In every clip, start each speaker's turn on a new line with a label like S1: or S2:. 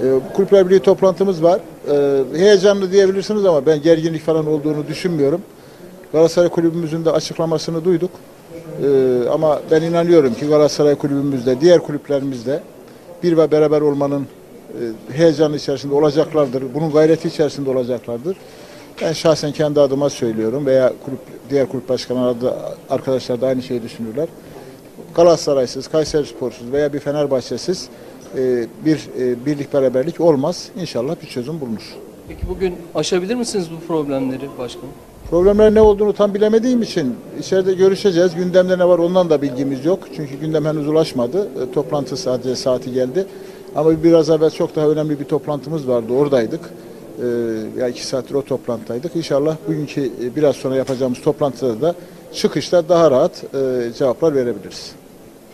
S1: E, Kulüpler Birliği toplantımız var. E, heyecanlı diyebilirsiniz ama ben gerginlik falan olduğunu düşünmüyorum. Galatasaray Kulübümüzün de açıklamasını duyduk. E, ama ben inanıyorum ki Galatasaray Kulübümüzde, diğer kulüplerimizde bir ve beraber olmanın e, heyecanı içerisinde olacaklardır. Bunun gayreti içerisinde olacaklardır. Ben şahsen kendi adıma söylüyorum veya kulüp, diğer kulüp başkanları da arkadaşlar da aynı şeyi düşünürler. Galatasaray'sız, Kayserispor'suz veya bir Fenerbahçe'siz bir e, birlik beraberlik olmaz. İnşallah bir çözüm bulunur.
S2: Peki bugün aşabilir misiniz bu problemleri başkanım?
S1: Problemler ne olduğunu tam bilemediğim için içeride görüşeceğiz. Gündemde ne var ondan da bilgimiz yok. Çünkü gündem henüz ulaşmadı. E, toplantı sadece saati geldi. Ama biraz evvel çok daha önemli bir toplantımız vardı. Oradaydık. E, ya iki saattir o toplantıdaydık. İnşallah bugünkü e, biraz sonra yapacağımız toplantıda da çıkışta daha rahat e, cevaplar verebiliriz.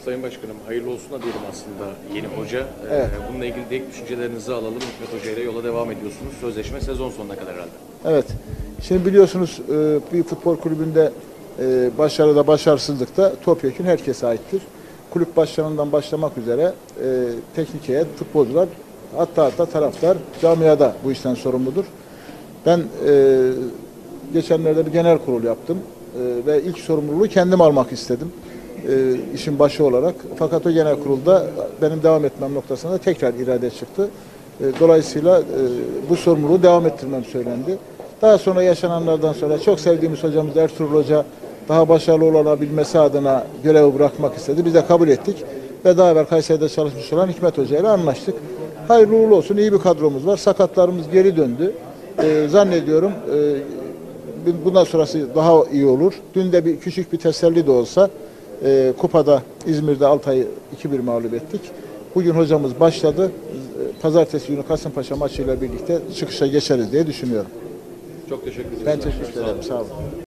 S3: Sayın Başkanım hayırlı olsun da diyelim aslında yeni hoca. Ee,
S1: Evet.
S3: Bununla ilgili de ilk düşüncelerinizi alalım. Hikmet Hoca ile yola devam ediyorsunuz. Sözleşme sezon sonuna kadar herhalde.
S1: Evet. Şimdi biliyorsunuz e, bir futbol kulübünde e, başarıda başarısızlıkta topyekun herkese aittir. Kulüp başkanından başlamak üzere e, teknik heyet, futbolcular hatta hatta taraftar camiada bu işten sorumludur. Ben geçenlerde bir genel kurul yaptım ve ilk sorumluluğu kendim almak istedim e, işin başı olarak. Fakat o genel kurulda benim devam etmem noktasında tekrar irade çıktı. E, dolayısıyla e, bu sorumluluğu devam ettirmem söylendi. Daha sonra yaşananlardan sonra çok sevdiğimiz hocamız Ertuğrul Hoca daha başarılı olabilmesi adına görevi bırakmak istedi. Biz de kabul ettik ve daha evvel Kayseri'de çalışmış olan Hikmet Hoca ile anlaştık. Hayırlı uğurlu olsun. iyi bir kadromuz var. Sakatlarımız geri döndü. E, zannediyorum e, bundan sonrası daha iyi olur. Dün de bir küçük bir teselli de olsa e, kupada İzmir'de Altay'ı 2-1 mağlup ettik. Bugün hocamız başladı. Pazartesi günü Kasımpaşa maçıyla birlikte çıkışa geçeriz diye düşünüyorum.
S3: Çok teşekkür ederim.
S1: Ben teşekkür ederim. Sağ olun.